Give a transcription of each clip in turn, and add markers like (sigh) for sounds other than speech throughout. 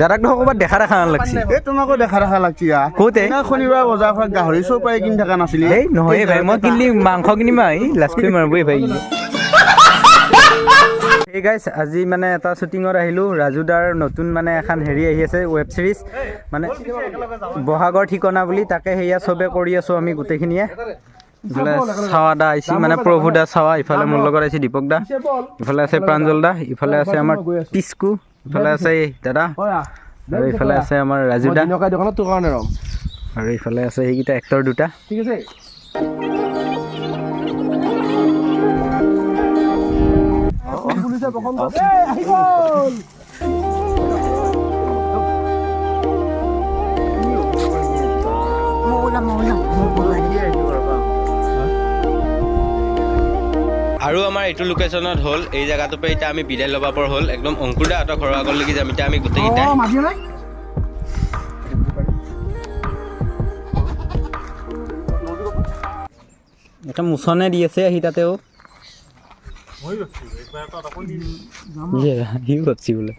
দাদাক দেখোন ক'ৰবাত দেখা দেখা যেন লাগছে এই তোমাকো দেখা দেখা লাগছি আ ক'তে? সেইদিনা শনিবাৰ বজাৰ পৰা গাহৰি চৌ পাই কিনি থকা নাছিলি। এই নহয় ভাই মই কিনিলি মাংস কিনিম আৰু এই লাজ কৰি মাৰিবই ভাই। (laughs) এই গাইছ আজি মানে এটা শ্বুটিঙত আহিলোঁ ৰাজু দাৰ নতুন মানে এখন হেৰি আহি আছে ৱেব ছিৰিজ। মানে বহাগৰ ঠিকনা বুলি তাকে সেয়া চবে কৰি আছোঁ আমি গোটেইখিনিয়ে। ইফালে চাৱা দা আহিছে মানে প্ৰভু দা চাৱা ইফালে মোৰ লগত আহিছে দীপক দা ইফালে আছে প্ৰাঞ্জল দা ইফালে আছে আমাৰ টিস্কু ইফালে আছে দাদা। আৰু ইফালে আছে আমাৰ ৰাজু দা। দোকানত তোৰ কাৰণে ৰম। আৰু ইফালে আছে সেইকেইটা এক্টৰ দুটা। ঠিক আছে। আৰু আমাৰ এইটো লোকেশ্যনত হ'ল এই জেগাটোৰ পৰা এতিয়া আমি বিদায় ল'ব পৰা হ'ল। একদম অংকুৰ দাহঁতৰ ঘৰৰ আগলৈকে যাম এতিয়া আমি গোটেইকেইটাই এটা মোচনে দি আছে আহি তাতেও। ইয়ে, সিও ভাবছি বোলে।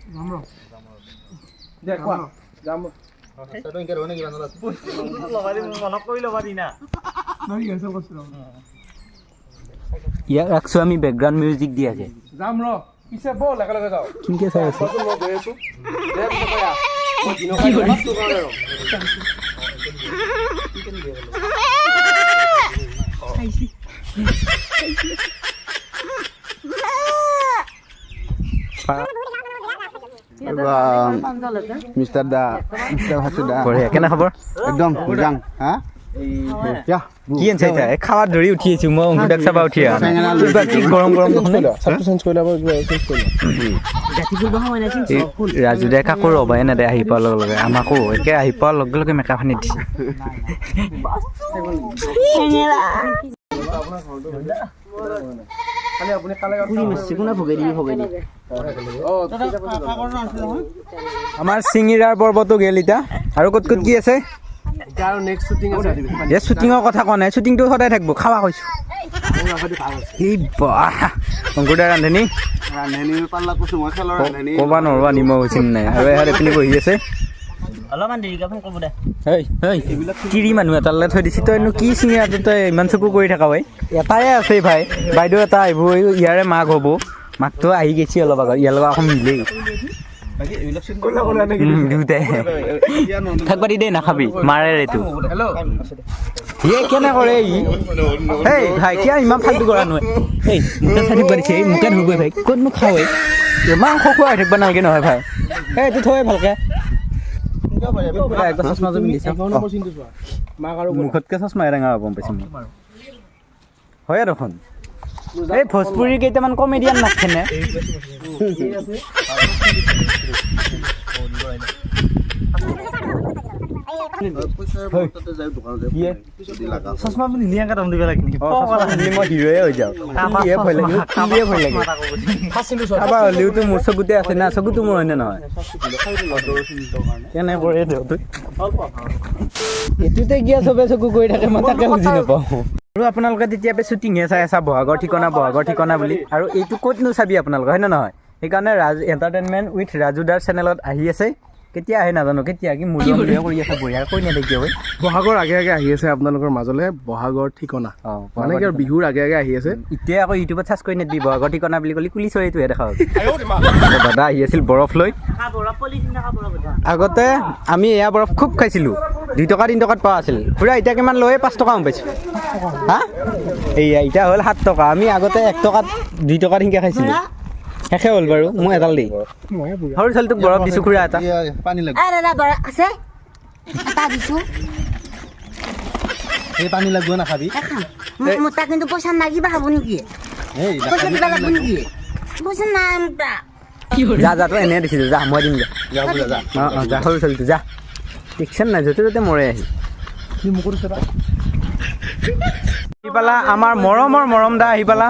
ইয়াক ৰাখছো আমি বেকগ্ৰাউণ্ড মিউজিক দি আছে। যাম ৰ পিছে ব'ল একেলগে যাওঁ। কিনকে চাই আছে? মই গৈ আছো। মিষ্টাৰ দা মিষ্টাৰ ভাচু দা বঢ়িয়া কেনে খবৰ? একদম মজাং হা? যা কি খাওয়াৰ ধৰে কি গৰম গৰম ৰাজু দে কাকো ৰবাই এনে আহি পোৱাৰ লগে লগে। আমাকো একে আহি পোৱাৰ লগে লগে মেকআপ আনি দিছে আমাৰ চিঙিৰাৰ পৰ্বটো গেল এতিয়া আৰু ক'ত ক'ত কি আছে? এই শ্বুটিঙৰ কথা কোৱা নাই। শ্বুটিংটো সদায় থাকিব। খাবা কৈছো এই বাহ ৰান্ধনি? ক'বা হৈছে নাই? আৰু এহাত এপিনে বহি আছে। অলপমান দেৰিকৈ ফোন কৰিব দে। হেই হেই কিৰি মানুহ এটালৈ থৈ দিছি। তইনো কি চিঙিৰাটো তই ইমান চকু কৰি থাকা ভাই এটাই আছে ভাই। বাইদেউ এটা আহিব ইয়াৰে মাক হ'ব। মাকটো আহি গৈছে অলপ আগত। ইয়াৰ লগত আকৌ মিলেই থাকবা দি দেই নাখাবি মাৰে এইটো এই কেনে কৰে ই এই ভাই কিয় ইমান ফাল্টু কৰা নহয় এই মোকে চাই থাকিব দিছে মোকে ধৰিবই ভাই ক'তনো খাওঁ এই ইমান খকুৱাই থাকিব নালাগে নহয় ভাই এই এইটো থৈ ভালকে। মুখতকে চশমা এৰেঙা গম পাইছো মই হয় দেখোন এই ভোজপুৰীৰ কেইটামান কমেডিয়ান নাথাকেনে চশমা পিন্ধি ধুনীয়াকৈ দম দিব লাগে নেকি? মই হিৰোয়ে হৈ যাওঁ। কিয়ে ভয় লাগে কিয়ে ভয় লাগে। চাবা হ'লেওতো মোৰ চকুতে আছে না চকুতো মোৰ হয়নে নহয়? কেনে কৰে দেউতো এইটোতে কিয় চবে চকু কৰি থাকে মই তাকে বুজি নাপাওঁ। আৰু আপোনালোকে তেতিয়া শ্বুটিংহে চাই আছা বহাগৰ ঠিকনা বহাগৰ ঠিকনা বুলি। আৰু এইটো ক'তনো চাবি আপোনালোকে হয় নে নহয়? সেইকাৰণে ৰাজ এণ্টাৰটেইনমেণ্ট উইথ ৰাজু দাৰ চেনেলত আহি আছে। কেতিয়া আহে নাজানো কেতিয়া কি মূল্য মূল্য কৰি আছে বঢ়িয়া কৈ নেদে কিয় হয় বহাগৰ আগে আগে আহি আছে আপোনালোকৰ মাজলৈ বহাগৰ ঠিকনা। অঁ মানে কি আৰু বিহুৰ আগে আগে আহি আছে। এতিয়া আকৌ ইউটিউবত চাৰ্চ কৰি নেদিবি বহাগৰ ঠিকনা বুলি ক'লি কুলি চৰাইটোহে দেখা দাদা আহি আছিল বৰফ লৈ। আগতে আমি এয়া বৰফ খুব খাইছিলোঁ দুই টকা তিনি টকাত পোৱা আছিল। খুৰা এতিয়া কিমান লয় পাঁচ টকা গম পাইছোঁ। হা? এইয়া এতিয়া হ'ল সাত টকা। আমি আগতে এক টকাত দুই টকা সিংকে খাইছিলোঁ। শেষে হ'ল বাৰু মই এডাল দেই সৰু ছোৱালীটোক বৰফ দিছোঁ খুৰা এটা। পানী লাগিব আরে দাদা বড় আছে। এটা দিছো। এই পানী লাগিব নাখাবি। মোৰ তাক কিন্তু পইচা নাগিবা খাব নেকি? এই পইচা দিবা লাগিব নেকি? পইচা নাই যা যা তই এনেই দেখিছোঁ যা মই দিম যা। যা বোলে যা। অঁ অঁ যা সৰু ছোৱালীটো যা। দেখিছেন নাই য'তে ত'তে মৰে আহি। ইফালে আমাৰ মৰমৰ মৰম দা আহি পালা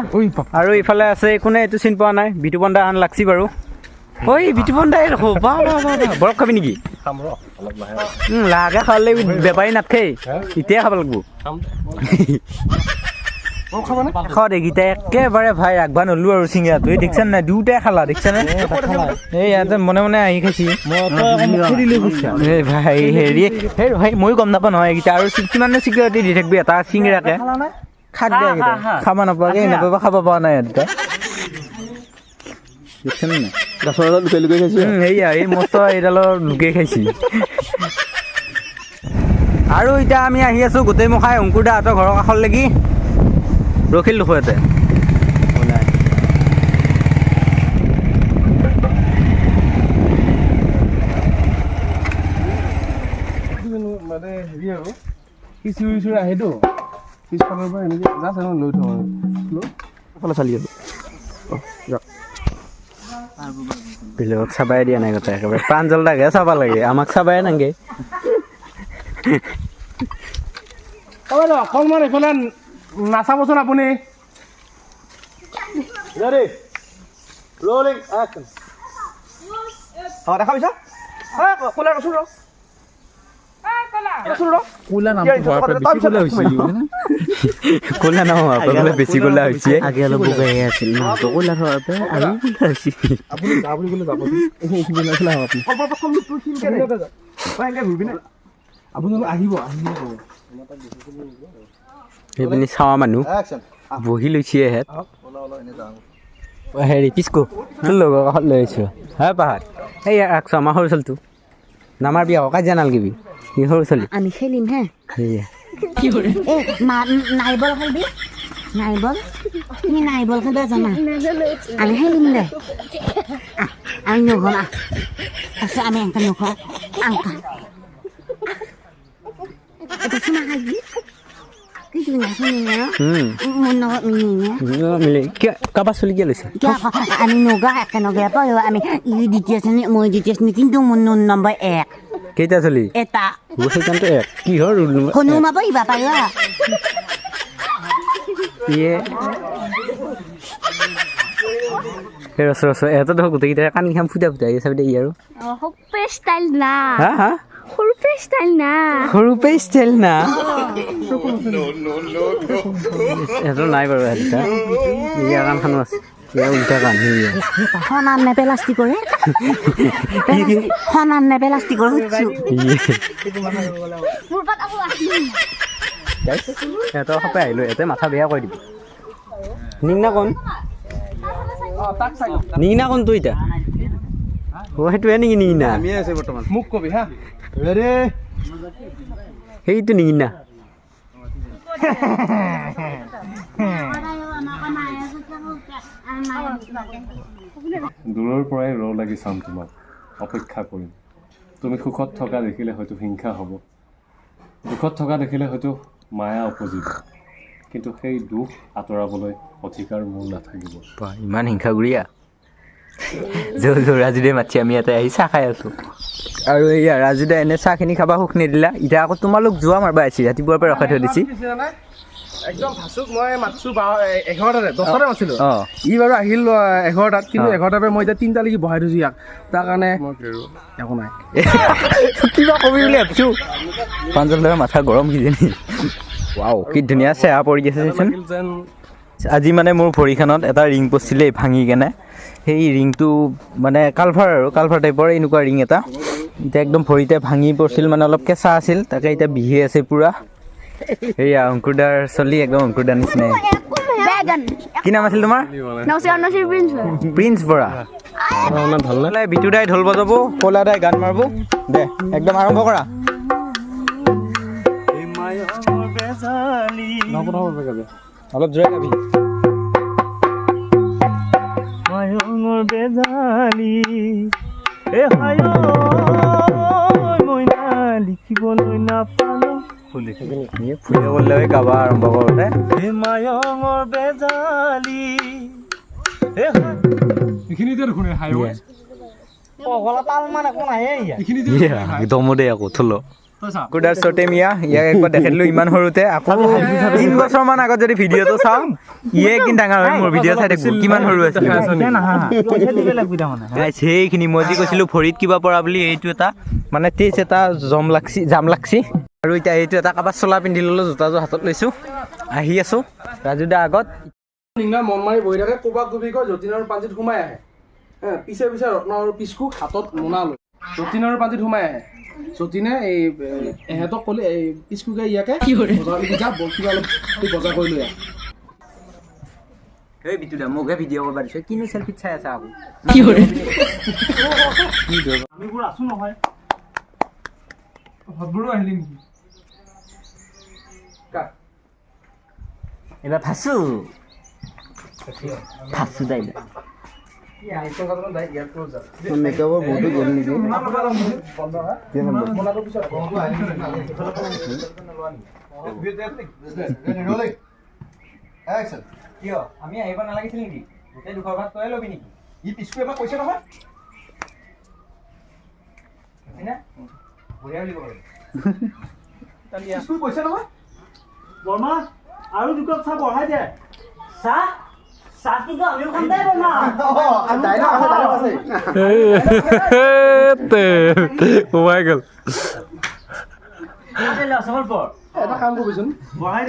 আৰু ইফালে আছে কোনে এইটো চিনি পোৱা নাই। বিতুপন দা আন লাগছি বাৰু। ঐ বিতুপন দাই বাহ। বৰফ খাবি নেকি? লাহেকে খালে বেপাৰী নাথাকেই। এতিয়াই খাব লাগিব। (laughs) এইকেইটা একেবাৰে ভাই ৰাখবা নলো আৰু চিঙৰাটো এই দেখিছা নাই? দুয়োটাই খালা দেখিছানে? এই ইয়াতে মনে মনে আহি খাইছি। এই ভাই হেৰি সেই ভাই ময়ো গম নাপাওঁ নহয় এইকেইটা আৰু কিমান চিকিউৰিটি দি থাকিবি? এটা চিঙৰাকে। খাক দে খাব নাপাৱাকে এনেকুৱা খাব পৰা নাই ইয়াত দুটা দেখিছানে নাই? গাছৰ এডাল লুকাই লুকাই খাইছে। উম, এইয়া এই মস্ত এইডালৰ লোকে খাইছি। আৰু এতিয়া আমি আহি আছো গোটেই মুখাই অংকুৰ দাহঁতৰ ঘৰৰ কাষলৈকে ৰখিল দেখো ইয়াতে মানে হেৰি আৰু সি চিঞৰি চিঞৰি আহেতো পিছফালৰ পৰা এনেকৈ জাষ্ট এনেকৈ লৈ থওঁ আৰু লৈ এফালে চালি আৰু বেলেগক চাবাই দিয়া নাই গোটেই একেবাৰে। প্ৰাঞ্জল দাকে চাব লাগে আমাক চাবাই নাগে অকণমান এইফালে নাচাবচোন আপুনি? অঁ দেখা পাইছা? ক'লা ৰচোন ৰ। ক'লা নহয় বোলে বেছি ক'লা হৈছে আগে অলপ বগাই আছিল নহতো ক'লা হোৱাৰ পৰা আৰু ক'লা হৈছে আপুনি যা বুলি ক'লে যাব এইখিনি এইখিনি আপুনি আপুনি আহিব আহিব। ক'ব সেইপিনি চাৱা মানুহ। বহি লৈছে এহেঁত হেৰি পিছকো। তোৰ লগৰ কাষত লৈ আহিছোঁ। হে পাহাৰ। এই ৰাখছোঁ আমাৰ সৰু ছোৱালীটো। নামাৰবি আকৌ কাজিয়া নালগিবি সি সৰু ছোৱালী। আমি খেলিম হে। সেয়া। এ মা নাৰিবল খেলবি নাৰিবল তুমি নাৰিবল খেলবা জানা। আমি খেলিম দে। আমি আহ। আছে আমি এংকা নঘ আংকা এটা চুমা খাবি কাৰোবাৰ চলি কিয় আমি ৰচ ৰস গোটেইকেইটাই কানি খাম ফুটা ফুটাই চাবি দেই আৰু হা সৰুপে ষ্টাইল না। সৰুপে ষ্টাইল না এহঁতৰ নাই বাৰু এটা ইয়াৰ কাণখনো আছে। ইয়াৰ উল্টা কাণ সনাম নে প্লাষ্টিকৰে? সনাম নে সুধিছো পাত আকৌ আহিল সিহঁতৰ সপাই আহিলোঁ। ইয়াতে মাথা বেয়া কৰি দিব। নিংনা কোন নিংনা কোন তুই এতিয়া? অ' সেইটোৱে নেকি নিংনা আমিয়ে আছে বৰ্তমান। মোক কবি হা। সেইটো নিংনা দূৰৰ পৰাই ৰ লাগি চাম তোমাক। অপেক্ষা কৰিম। তুমি সুখত থকা দেখিলে হয়তো হিংসা হ'ব। দুখত থকা দেখিলে হয়তো মায়া উপজিব। কিন্তু সেই দুখ আঁতৰাবলৈ অধিকাৰ মোৰ নাথাকিব। বা ইমান হিংসাগুৰিয়া (laughs) যৌ যৌ ৰাজুদে মাতি আমি ইয়াতে আহি চাহ খাই আছোঁ। আৰু এয়া ৰাজুদা এনে চাহখিনি খাবা সুখ নিদিলা। এতিয়া আকৌ তোমালোক যোৱা মাৰবা আহিছে ৰাতিপুৱাৰ পৰা ৰখাই থৈ দিছি। একদম ভাচুক মই মাতিছোঁ এঘাৰটাতে দহটাতে মাতিছিলোঁ। অঁ। ই বাৰু আহিল এঘাৰটাত কিন্তু। এঘাৰটাৰ পৰা মই এতিয়া তিনিটালৈকে বহাই থৈছোঁ ইয়াক। তাৰ কাৰণে একো নাই। (laughs) কিবা কবি বুলি ভাবিছোঁ। প্ৰাঞ্জল দাৰ মাথা গৰম কিজানি ৱাও কি ধুনীয়া চেৱা পৰি যেন আজি মানে মোৰ ভৰিখনত এটা ৰিং পচিলে ভাঙি কেনে। সেই ৰিংটো মানে কালভাৰ আৰু কালভাৰ টাইপৰ এনেকুৱা ৰিং এটা। এতিয়া একদম ভৰিতে ভাঙি পৰিছিল মানে অলপ কেঁচা আছিল তাকে এতিয়া বিহি আছে পূৰা। সেয়া অংকুৰদাৰ চলি একদম অংকুৰদাৰ নিচিনাই। বেগন। কি নাম আছিল তোমাৰ? প্ৰিন্স বৰা। ভালনে? বিটুদাই ঢোল বজাব কলাদাই গান মাৰিব। দে একদম আৰম্ভ কৰা। অলপ জোৰে গাবি। মায়ঙৰ বেজালি এ হায় মইনা লিখিবলৈ নাপালো ফুলি ফুৰিব গ'লে গাবা আৰম্ভ কৰোঁতে হে মায়ঙৰ বেজালি এ এইখিনিতে দেখোন হাইৱে পগলা পাল মান একো নাহে ইয়াত দমদে আকৌ থলো। কুদাৰ চটে মিয়া ইয়াক একবাৰ (laughs) দেখাই ইমান সৰুতে। আকৌ তিন বছৰমান আগত যদি ভিডিঅ'টো (laughs) চাওঁ ইয়ে ডাঙৰ হয় মোৰ ভিডিঅ' চাই কিমান সৰু আছিল। গাইছ সেইখিনি মই যি কৈছিলোঁ ভৰিত কিবা পৰা বুলি এইটো এটা মানে তেজ এটা জম লাগছি জাম লাগছি। আৰু এতিয়া এইটো এটা কাবাৰ চোলা পিন্ধি ল'লোঁ জোতাযোৰ হাতত লৈছোঁ। আহি আছোঁ ৰাজু দা আগত মন মাৰি বহি থাকে কোবাক কোবি কয় যতীন আৰু পাঞ্জিত সোমাই আহে। পিছে পিছে ৰত্ন আৰু পিচকু হাতত মোনা লৈ। যতীন আৰু পাঞ্জিত সোমাই আহে। যতীনে এই এহেঁতক ক'লে এই পিচকুকে ইয়াকে বজাৰলৈকে যা কিবা অলপ বজাৰ কৰি লৈ আহ। এই বিটু দা মোকহে ভিডিঅ' কৰিব দিছে। কিনো চেল্ফিত চাই আছা আকৌ? সদবোৰো আহিলি নেকি? কাক এইবাৰ ফাঁচো। ফাঁচো এইবাৰ। মেকআপৰ বহুতো গ'ল নেকি কিয় আমি আহিব নালাগিছিল নেকি গোটেই দুখৰ ভাত তই ল'বি নেকি ই পিছু এবাৰ কৈছে নহয় বঢ়িয়া বুলি ক'ব পিচকু কৈছে নহয় বৰ্মা আৰু দুকাপ চাহ বঢ়াই দে চাহ সোমাই (laughs) গ'ল এটা কাম কৰিবিচোন হয়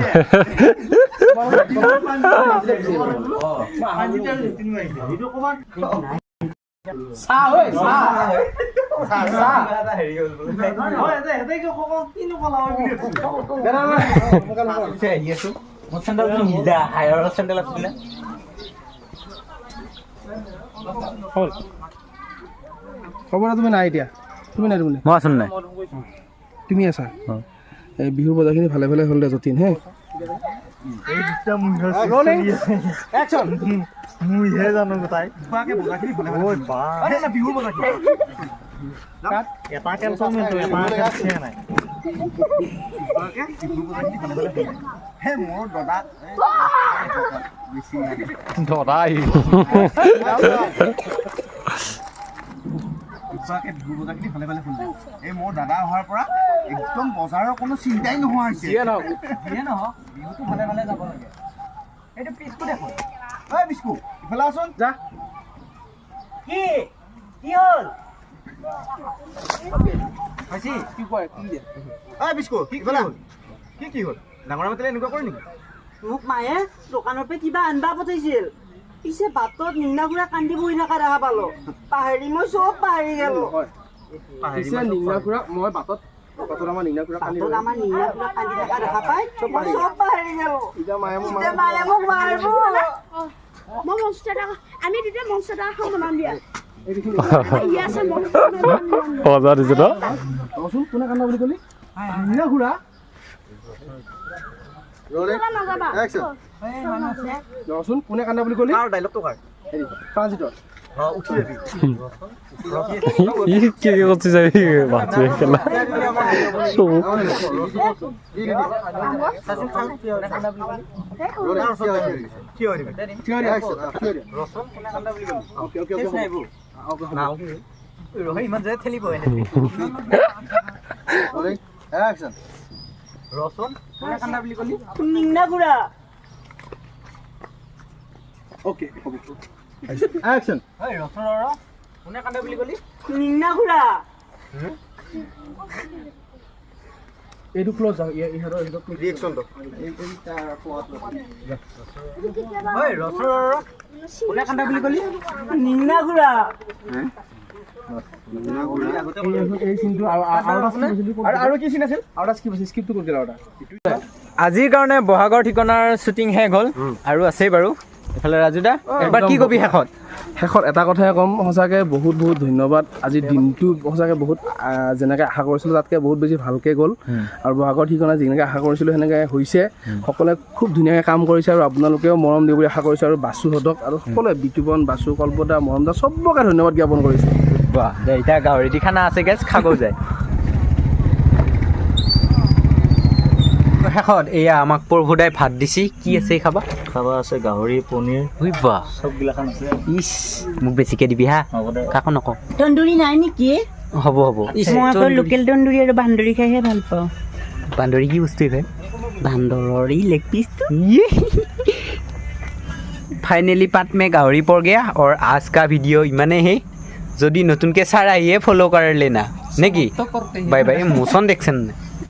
নিদিলা হায়াৰৰ চেণ্ডেল আছিলে খবৰ এটা তুমি নাই এতিয়া। তুমি নাই তুমি মই আছোঁ নাই? তুমি আছা? এই বিহুৰ বজাৰখিনি ভালে ভালে হ'ল দে যতীন হে? মইহে জানো তাই। বিহুৰ এটা কেলচমেণ্টটো এটা কেলচে নাই। ধৰা আহি কিবাকে খুলিলে এই মোৰ দাদা অহাৰ পৰা একদম বজাৰৰ কোনো চিন্তাই নোহোৱা হৈছে। যিয়ে নহওক। যিয়ে নহওক বিহুটো ভালে ভালে যাব লাগে। এইটো পিছটো দেখোন। ঐ বিস্কু ইফালে আছোন যা। কি? কি হ'ল? কি কয় কি ঐ বিস্কু কি কি হ'ল? ডাঙৰ মাতিলে এনেকুৱা কৰে নেকি? মোক মায়ে দোকানৰ পৰা কিবা আনবা পঠাইছিল। পিছে বাটত নিগনাগুৰা কান্দি বহি থকা দেখা পালো। পাহৰি মই চব পাহৰি গেলো। হয়। পিছে নিগনা খুৰা মই বাটত খুৰা আমি তেতিয়া মঞ্চ এটা এখন বনাম দিয়া। বজাৰ দিছে ন কোনে কান্দা বুলি ক'লি? খুৰা নাযাবা ৰচোন কোনে কান্দা বুলি ক'লি? ডাইলগটো কাৰ হেৰি ট্ৰানজিটৰ। ইমান যে ঠেলিব ৰচোন কোনে কান্দা বুলি ক'লি নিগনাগুৰা অ'কে হ'ব। একশ্যন ঐ ৰচোন ৰ কোনে কান্দা বুলি ক'লি নিগনাগুৰা এইটো ক্লজ যাওক ইহঁতৰ ৰিয়েকশ্যনটো ঐ ৰচোন ৰ কোনে কান্দা বুলি ক'লি নিগনাগুৰা এই- আজিৰ কাৰণে বহাগৰ ঠিকনাৰ শ্বুটিং শেষ হ'ল। আৰু আছেই বাৰু। এইফালে ৰাজু দা এবাৰ কি কবি শেষত? শেষত এটা কথাই ক'ম সঁচাকৈ বহুত বহুত ধন্যবাদ। আজিৰ দিনটো সঁচাকৈ বহুত যেনেকৈ আশা কৰিছিলোঁ তাতকৈ বহুত বেছি ভালকৈ গ'ল। আৰু বহাগৰ ঠিকনা যেনেকৈ আশা কৰিছিলোঁ সেনেকৈ হৈছে। সকলোৱে খুব ধুনীয়াকৈ কাম কৰিছে আৰু আপোনালোকেও মৰম দিব বুলি আশা কৰিছোঁ আৰু বাছুহঁতক আৰু সকলোৱে বিতুপন বাছু কল্পতা মৰমদা চবকে ধন্যবাদ জ্ঞাপন কৰিছে। বাহ দে এতিয়া গাহৰি দি খানা আছে গেছ খাব যায়। (laughs) শেষত এয়া আমাক পৰভুদাই ভাত দিছি। কি আছে খাবা? খাবা আছে গাহৰি পনীৰ চববিলাখান আছে। ইছ মোক বেছিকে দিবি হা। কাকো নকওঁ। তন্দুৰী নাই নেকি? হ'ব হ'ব। লোকেল তন্দুৰী আৰু বান্দৰী খাইহে ভাল পাওঁ। বান্দৰী কি বস্তু হে বান্দৰৰ ই লেগ পিছটো ফাইনেলি পাত মে গাহৰি পৰ গেয়া অৰ আজ কা ভিডিঅ' ইমানেই হে। যদি নতুনকৈ চাৰ আহিয়ে ফ'ল' কৰিলে না। নেকি বাই বাই মোচন দেখিছেনে